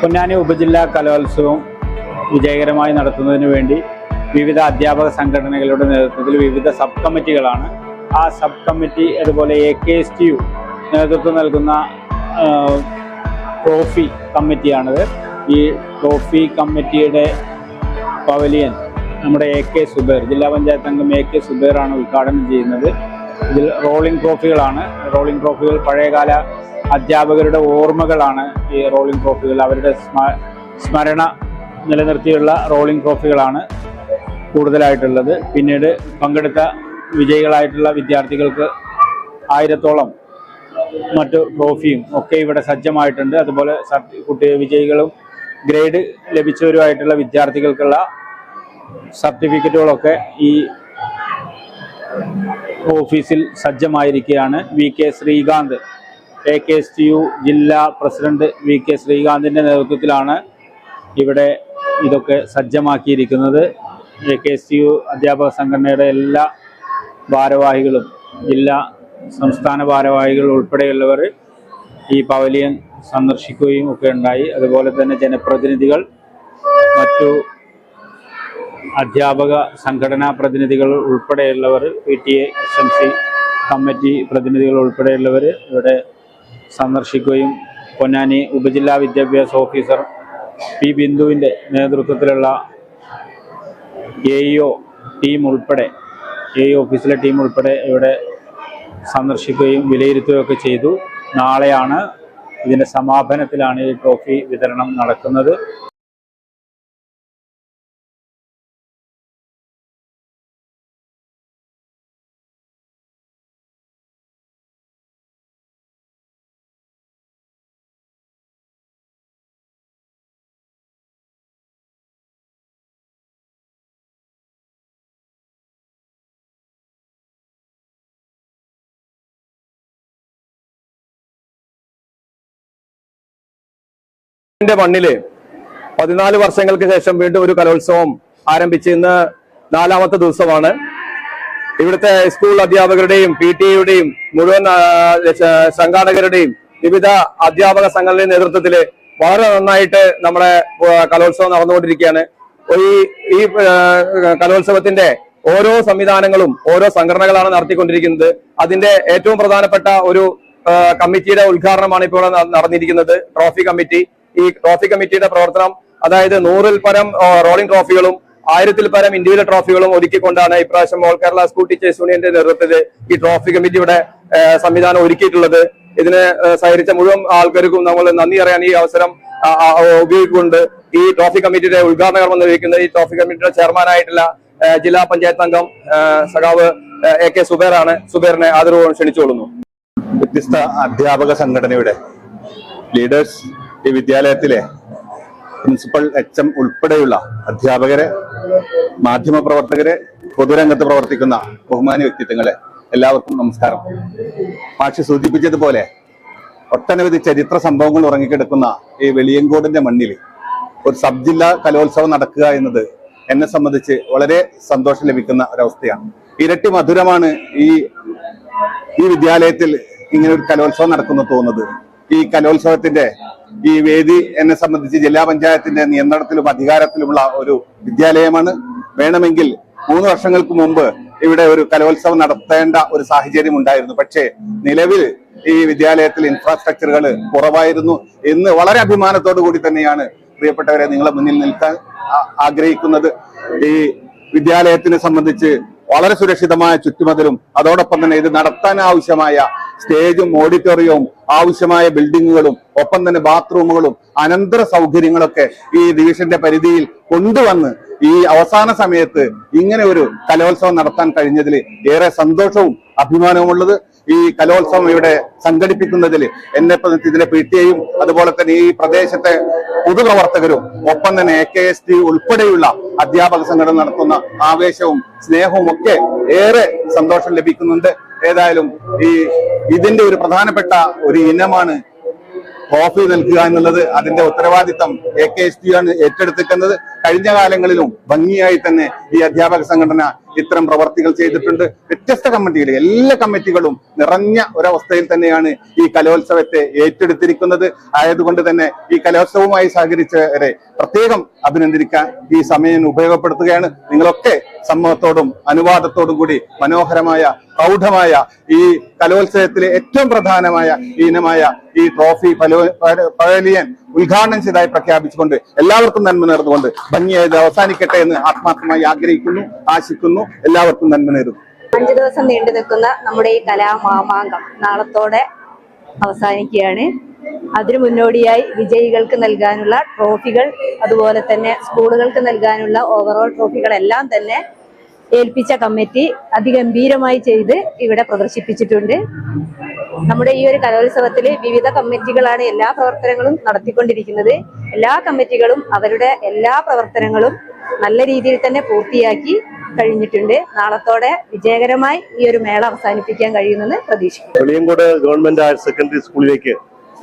പൊന്നാനി ഉപജില്ലാ കലോത്സവം വിജയകരമായി നടത്തുന്നതിന് വേണ്ടി വിവിധ അധ്യാപക സംഘടനകളുടെ നേതൃത്വത്തിൽ വിവിധ സബ് കമ്മിറ്റികളാണ് ആ സബ് കമ്മിറ്റി അതുപോലെ A K S T U നേതൃത്വം നൽകുന്ന ട്രോഫി കമ്മിറ്റിയാണിത്. ഈ ട്രോഫി കമ്മിറ്റിയുടെ പവലിയൻ നമ്മുടെ എ കെ സുബേർ ജില്ലാ പഞ്ചായത്ത് അംഗം എ കെ സുബേറാണ് ഉദ്ഘാടനം ചെയ്യുന്നത്. ഇതിൽ റോളിംഗ് ട്രോഫികളാണ്. റോളിംഗ് ട്രോഫികൾ പഴയകാല അധ്യാപകരുടെ ഓർമ്മകളാണ് ഈ റോളിംഗ് ട്രോഫികൾ അവരുടെ സ്മ- സ്മരണ നിലനിർത്തിയുള്ള റോളിംഗ് ട്രോഫികളാണ് കൂടുതലായിട്ടുള്ളത്. പിന്നീട് പങ്കെടുത്ത വിജയികളായിട്ടുള്ള വിദ്യാർത്ഥികൾക്ക് ആയിരത്തോളം മറ്റു ട്രോഫിയും ഒക്കെ ഇവിടെ സജ്ജമായിട്ടുണ്ട്. അതുപോലെ കുട്ടി വിജയികളും ഗ്രേഡ് ലഭിച്ചവരുമായിട്ടുള്ള വിദ്യാർത്ഥികൾക്കുള്ള സർട്ടിഫിക്കറ്റുകളൊക്കെ ഈ ഓഫീസിൽ സജ്ജമായിരിക്കുകയാണ്. V K Sreekanth A K S T U ജില്ലാ പ്രസിഡന്റ് വി കെ ശ്രീകാന്തിന്റെ നേതൃത്വത്തിലാണ് ഇവിടെ ഇതൊക്കെ സജ്ജമാക്കിയിരിക്കുന്നത്. A K S T U അധ്യാപക സംഘടനയുടെ എല്ലാ ഭാരവാഹികളും ജില്ലാ സംസ്ഥാന ഭാരവാഹികൾ ഉൾപ്പെടെയുള്ളവർ ഈ പവലിയൻ സന്ദർശിക്കുകയും ഒക്കെ ഉണ്ടായി. അതുപോലെ തന്നെ ജനപ്രതിനിധികൾ മറ്റു അധ്യാപക സംഘടനാ പ്രതിനിധികൾ ഉൾപ്പെടെയുള്ളവർ P T A S M C committee പ്രതിനിധികൾ ഉൾപ്പെടെയുള്ളവർ ഇവിടെ സന്ദർശിക്കുകയും പൊന്നാനി ഉപജില്ലാ വിദ്യാഭ്യാസ ഓഫീസർ പി ബിന്ദുവിന്റെ നേതൃത്വത്തിലുള്ള എ ഇഒ ടീം ഉൾപ്പെടെ എ ഓഫീസിലെ ടീം ഉൾപ്പെടെ ഇവിടെ സന്ദർശിക്കുകയും വിലയിരുത്തുകയൊക്കെ ചെയ്തു. നാളെയാണ് ഇതിന്റെ സമാപനത്തിലാണ് ഈ ട്രോഫി വിതരണം നടക്കുന്നത്. ന്റെ മണ്ണിൽ പതിനാല് വർഷങ്ങൾക്ക് ശേഷം വീണ്ടും ഒരു കലോത്സവം ആരംഭിച്ച് ഇന്ന് നാലാമത്തെ ദിവസമാണ്. ഇവിടുത്തെ സ്കൂൾ അധ്യാപകരുടെയും പി ടി എയുടെയും മുഴുവൻ സംഘാടകരുടെയും വിവിധ അധ്യാപക സംഘടനയുടെ നേതൃത്വത്തിൽ വളരെ നന്നായിട്ട് നമ്മുടെ കലോത്സവം നടന്നുകൊണ്ടിരിക്കുകയാണ്. ഈ കലോത്സവത്തിന്റെ ഓരോ സംവിധാനങ്ങളും ഓരോ സംഘടനകളാണ് നടത്തിക്കൊണ്ടിരിക്കുന്നത്. അതിന്റെ ഏറ്റവും പ്രധാനപ്പെട്ട ഒരു കമ്മിറ്റിയുടെ ഉദ്ഘാടനമാണ് ഇപ്പോൾ നടന്നിരിക്കുന്നത്. Trophy committee. ഈ ട്രോഫി കമ്മിറ്റിയുടെ പ്രവർത്തനം അതായത് നൂറിൽ പരം റോളിംഗ് ട്രോഫികളും ആയിരത്തിൽ പരം ഇൻഡിവിജ്വൽ ട്രോഫികളും ഒരുക്കിക്കൊണ്ടാണ് ഇപ്രാവശ്യം ഓൾ കേരള സ്കൂൾ ടീച്ചേഴ്സ് യൂണിയന്റെ നേതൃത്വത്തിൽ ഈ ട്രോഫി കമ്മിറ്റിയുടെ സംവിധാനം ഒരുക്കിയിട്ടുള്ളത്. ഇതിനെ സഹരിച്ച മുഴുവൻ ആൾക്കാർക്കും നമ്മൾ നന്ദി അറിയാൻ ഈ അവസരം ആ, ഈ ട്രോഫി കമ്മിറ്റിയുടെ ഉദ്ഘാടന കർമ്മം നിർവഹിക്കുന്നത് ഈ ട്രോഫി കമ്മിറ്റിയുടെ ചെയർമാനായിട്ടുള്ള ജില്ലാ പഞ്ചായത്ത് അംഗം സഖാവ് എ കെ സുബേറാണ്. സുബേറിനെ ആദരവ് ക്ഷണിച്ചുകൊള്ളുന്നു. വ്യത്യസ്ത അധ്യാപക സംഘടനയുടെ ലീഡേഴ്സ് ഈ വിദ്യാലയത്തിലെ പ്രിൻസിപ്പൽ എച്ച് എം ഉൾപ്പെടെയുള്ള അധ്യാപകരെ മാധ്യമപ്രവർത്തകരെ പൊതുരംഗത്ത് പ്രവർത്തിക്കുന്ന ബഹുമാന വ്യക്തിത്വങ്ങളെ എല്ലാവർക്കും നമസ്കാരം. പാക്ഷി സൂചിപ്പിച്ചതുപോലെ ഒട്ടനവധി ചരിത്ര സംഭവങ്ങൾ ഉറങ്ങിക്കിടക്കുന്ന ഈ വെളിയങ്കോടിന്റെ മണ്ണിൽ ഒരു സബ് ജില്ലാ കലോത്സവം നടക്കുക എന്നത് എന്നെ സംബന്ധിച്ച് വളരെ സന്തോഷം ലഭിക്കുന്ന ഒരവസ്ഥയാണ്. ഇരട്ടി മധുരമാണ് ഈ ഈ വിദ്യാലയത്തിൽ ഇങ്ങനെ ഒരു കലോത്സവം നടക്കുന്നു തോന്നുന്നത്. ഈ കലോത്സവത്തിന്റെ ഈ വേദി എന്നെ സംബന്ധിച്ച് ജില്ലാ പഞ്ചായത്തിന്റെ നിയന്ത്രണത്തിലും അധികാരത്തിലുമുള്ള ഒരു വിദ്യാലയമാണ്. വേണമെങ്കിൽ മൂന്ന് വർഷങ്ങൾക്ക് മുമ്പ് ഇവിടെ ഒരു കലോത്സവം നടത്തേണ്ട ഒരു സാഹചര്യം ഉണ്ടായിരുന്നു. പക്ഷേ നിലവിൽ ഈ വിദ്യാലയത്തിൽ ഇൻഫ്രാസ്ട്രക്ചറുകൾ കുറവായിരുന്നു. എന്ന് വളരെ അഭിമാനത്തോടു കൂടി തന്നെയാണ് പ്രിയപ്പെട്ടവരെ നിങ്ങളെ മുന്നിൽ നിൽക്കാൻ ആഗ്രഹിക്കുന്നത്. ഈ വിദ്യാലയത്തിനെ സംബന്ധിച്ച് വളരെ സുരക്ഷിതമായ ചുറ്റുമതിലും അതോടൊപ്പം തന്നെ ഇത് നടത്താൻ ആവശ്യമായ സ്റ്റേജും ഓഡിറ്റോറിയവും ആവശ്യമായ ബിൽഡിങ്ങുകളും ഒപ്പം തന്നെ ബാത്റൂമുകളും അനന്തര സൗകര്യങ്ങളൊക്കെ ഈ ഡിവിഷന്റെ പരിധിയിൽ കൊണ്ടുവന്ന് ഈ അവസാന സമയത്ത് ഇങ്ങനെ ഒരു കലോത്സവം നടത്താൻ കഴിഞ്ഞതിൽ ഏറെ സന്തോഷവും അഭിമാനവുമുള്ളത്. ഈ കലോത്സവം ഇവിടെ സംഘടിപ്പിക്കുന്നതിൽ എന്നെ ഇതിലെ പി ടി എയും അതുപോലെ തന്നെ ഈ പ്രദേശത്തെ പൊതുപ്രവർത്തകരും ഒപ്പം തന്നെ എ കെ എസ് ടി ഉൾപ്പെടെയുള്ള അധ്യാപക സംഘടന നടത്തുന്ന ആവേശവും സ്നേഹവും ഒക്കെ ഏറെ സന്തോഷം ലഭിക്കുന്നുണ്ട്. ഏതായാലും ഈ ഇതിന്റെ ഒരു പ്രധാനപ്പെട്ട ഒരു ഇനമാണ് കോഫി നൽകുക എന്നുള്ളത്. അതിന്റെ ഉത്തരവാദിത്തം എ കെ എസ് ടി ആണ് ഏറ്റെടുത്തിരിക്കുന്നത്. കഴിഞ്ഞ കാലങ്ങളിലും ഭംഗിയായി തന്നെ ഈ അധ്യാപക സംഘടന ഇത്തരം പ്രവർത്തികൾ ചെയ്തിട്ടുണ്ട്. വ്യത്യസ്ത കമ്മിറ്റികൾ എല്ലാ കമ്മിറ്റികളും നിറഞ്ഞ ഒരവസ്ഥയിൽ തന്നെയാണ് ഈ കലോത്സവത്തെ ഏറ്റെടുത്തിരിക്കുന്നത്. ആയതുകൊണ്ട് തന്നെ ഈ കലോത്സവവുമായി സഹകരിച്ചവരെ പ്രത്യേകം അഭിനന്ദിക്കാൻ ഈ സമയം ഉപയോഗപ്പെടുത്തുകയാണ്. നിങ്ങളൊക്കെ സമ്മതത്തോടും അനുവാദത്തോടും കൂടി മനോഹരമായ പ്രൗഢമായ ഈ കലോത്സവത്തിലെ ഏറ്റവും പ്രധാനമായ ഇനമായ ഈ ട്രോഫി പവലിയൻ ഉദ്ഘാടനം ചെയ്തതായി പ്രഖ്യാപിച്ചുകൊണ്ട് എല്ലാവർക്കും നന്മ നേർന്നുകൊണ്ട് ഭംഗിയായത് അവസാനിക്കട്ടെ എന്ന് ആത്മാർത്ഥമായി ആഗ്രഹിക്കുന്നു ആശിക്കുന്നു. എല്ലാവർക്കും നന്മ നേരുന്നു. അഞ്ചു ദിവസം നീണ്ടു നിൽക്കുന്ന നമ്മുടെ ഈ കലാമാമാങ്കം നാളത്തോടെ അവസാനിക്കുകയാണ്. അതിനു മുന്നോടിയായി വിജയികൾക്ക് നൽകാനുള്ള ട്രോഫികൾ അതുപോലെ തന്നെ സ്കൂളുകൾക്ക് നൽകാനുള്ള ഓവറോൾ ട്രോഫികളെല്ലാം തന്നെ ഏൽപ്പിച്ച കമ്മിറ്റി അതിഗംഭീരമായി ചെയ്ത് ഇവിടെ പ്രദർശിപ്പിച്ചിട്ടുണ്ട്. നമ്മുടെ ഈ ഒരു കലോത്സവത്തിൽ വിവിധ കമ്മിറ്റികളാണ് എല്ലാ പ്രവർത്തനങ്ങളും നടത്തിക്കൊണ്ടിരിക്കുന്നത്. എല്ലാ കമ്മിറ്റികളും അവരുടെ എല്ലാ പ്രവർത്തനങ്ങളും നല്ല രീതിയിൽ തന്നെ പൂർത്തിയാക്കി കഴിഞ്ഞിട്ടുണ്ട്. നാളത്തോടെ വിജയകരമായി ഈ ഒരു മേള അവസാനിപ്പിക്കാൻ കഴിയുമെന്ന് പ്രതീക്ഷിക്കുന്നു. വെളിയങ്കോട് ഗവൺമെന്റ് ഹയർ സെക്കൻഡറി സ്കൂളിലേക്ക്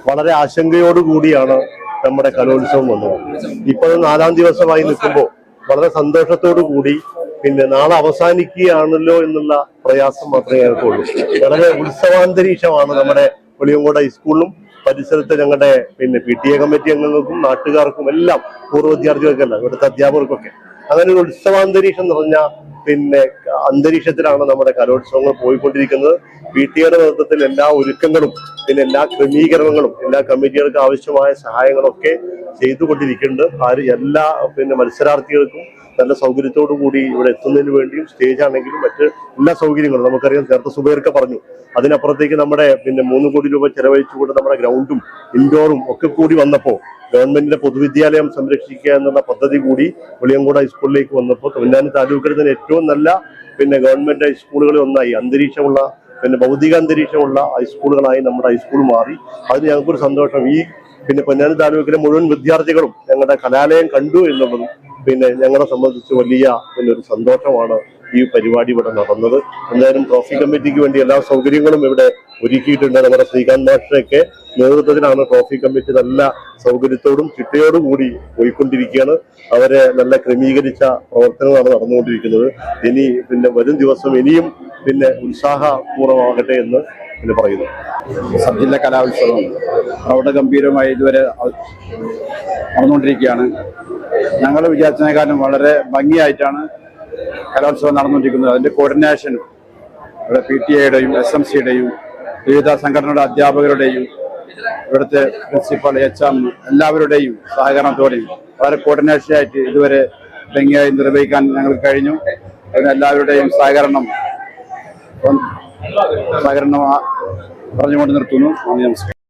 വളരെ ആശങ്കയോടുകൂടിയാണ് നമ്മുടെ കലോത്സവം വന്നത്. ഇപ്പോൾ നാലാം ദിവസമായി നിൽക്കുമ്പോൾ വളരെ സന്തോഷത്തോടു കൂടി പിന്നെ നാളെ അവസാനിക്കുകയാണല്ലോ എന്നുള്ള പ്രയാസം മാത്രമേ ഞങ്ങൾക്കുള്ളൂ വളരെ ഉത്സവാന്തരീക്ഷമാണ് നമ്മുടെ വെളിയങ്കോട് ഹൈസ്കൂളിലും പരിസരത്തെ ഞങ്ങളുടെ പിന്നെ പി ടി എ കമ്മിറ്റി അംഗങ്ങൾക്കും നാട്ടുകാർക്കും എല്ലാം പൂർവ വിദ്യാർത്ഥികൾക്കല്ല ഇവിടുത്തെ അധ്യാപകർക്കൊക്കെ. അങ്ങനെ ഒരു ഉത്സവാന്തരീക്ഷം നിറഞ്ഞ പിന്നെ അന്തരീക്ഷത്തിലാണ് നമ്മുടെ കലോത്സവങ്ങൾ പോയിക്കൊണ്ടിരിക്കുന്നത്. പി ടി എയുടെ നേതൃത്വത്തിൽ എല്ലാ ഒരുക്കങ്ങളും പിന്നെ എല്ലാ ക്രമീകരണങ്ങളും എല്ലാ കമ്മിറ്റികൾക്ക് ആവശ്യമായ സഹായങ്ങളൊക്കെ ചെയ്തുകൊണ്ടിരിക്കുന്നുണ്ട്. ആര് എല്ലാ പിന്നെ മത്സരാർത്ഥികൾക്കും നല്ല സൗകര്യത്തോടു കൂടി ഇവിടെ എത്തുന്നതിന് വേണ്ടിയും സ്റ്റേജ് ആണെങ്കിലും മറ്റ് എല്ലാ സൗകര്യങ്ങളും നമുക്കറിയാം. നേരത്തെ സുബേർക്ക് പറഞ്ഞു അതിനപ്പുറത്തേക്ക് നമ്മുടെ പിന്നെ മൂന്ന് കോടി രൂപ ചെലവഴിച്ചുകൊണ്ട് നമ്മുടെ ഗ്രൗണ്ടും ഇൻഡോറും ഒക്കെ കൂടി വന്നപ്പോൾ ഗവൺമെന്റിന്റെ പൊതുവിദ്യാലയം സംരക്ഷിക്കുക എന്നുള്ള പദ്ധതി കൂടി വെളിയങ്കോട് ഹൈസ്കൂളിലേക്ക് വന്നപ്പോൾ തൊഴിലാനി താലൂക്കിൽ തന്നെ ഏറ്റവും നല്ല പിന്നെ ഗവൺമെന്റ് ഹൈസ്കൂളുകളിൽ ഒന്നായി. അന്തരീക്ഷമുള്ള പിന്നെ ഭൗതിക അന്തരീക്ഷമുള്ള ഹൈസ്കൂളുകളായി നമ്മുടെ ഹൈസ്കൂൾ മാറി. അതിന് ഞങ്ങൾക്കൊരു സന്തോഷം. ഈ പിന്നെ പൊന്നാനി താലൂക്കിലെ മുഴുവൻ വിദ്യാർത്ഥികളും ഞങ്ങളുടെ കലാലയം കണ്ടു എന്നുള്ളതും പിന്നെ ഞങ്ങളെ സംബന്ധിച്ച് വലിയ പിന്നെ ഒരു സന്തോഷമാണ്. ഈ പരിപാടി ഇവിടെ നടന്നത്. എന്തായാലും ട്രോഫി കമ്മിറ്റിക്ക് വേണ്ടി എല്ലാ സൗകര്യങ്ങളും ഇവിടെ ഒരുക്കിയിട്ടുണ്ട് നമ്മുടെ ശ്രീകാന്ത് മാഷയൊക്കെ നേതൃത്വത്തിലാണ് ട്രോഫി കമ്മിറ്റി നല്ല സൗകര്യത്തോടും ചിട്ടയോടും കൂടി പോയിക്കൊണ്ടിരിക്കുകയാണ്. അവരെ നല്ല ക്രമീകരിച്ച പ്രവർത്തനങ്ങളാണ് നടന്നുകൊണ്ടിരിക്കുന്നത്. ഇനി പിന്നെ വരും ദിവസം ഇനിയും പിന്നെ ഉത്സാഹപൂർവമാകട്ടെ എന്ന് പിന്നെ പറയുന്നു. സബ് ജില്ലാ പ്രൗഢ ഗംഭീരമായി ഇതുവരെ നടന്നുകൊണ്ടിരിക്കുകയാണ്. ഞങ്ങൾ വിചാരിച്ചതിനേക്കാളും വളരെ ഭംഗിയായിട്ടാണ് കലോത്സവം നടന്നുകൊണ്ടിരിക്കുന്നത്. അതിന്റെ കോർഡിനേഷൻ ഇവിടെ പി ടി എയുടെയും എസ് എം സിയുടെയും വിവിധ സംഘടനയുടെ അധ്യാപകരുടെയും ഇവിടുത്തെ പ്രിൻസിപ്പൽ എച്ച് എം എല്ലാവരുടെയും സഹകരണത്തോടെയും വളരെ കോർഡിനേഷനായിട്ട് ഇതുവരെ ഭംഗിയായി നിർവഹിക്കാൻ ഞങ്ങൾ കഴിഞ്ഞു. അതിന് എല്ലാവരുടെയും സഹകരണം സഹകരണം പറഞ്ഞുകൊണ്ട് നിർത്തുന്നു. നന്ദി നമസ്കാരം.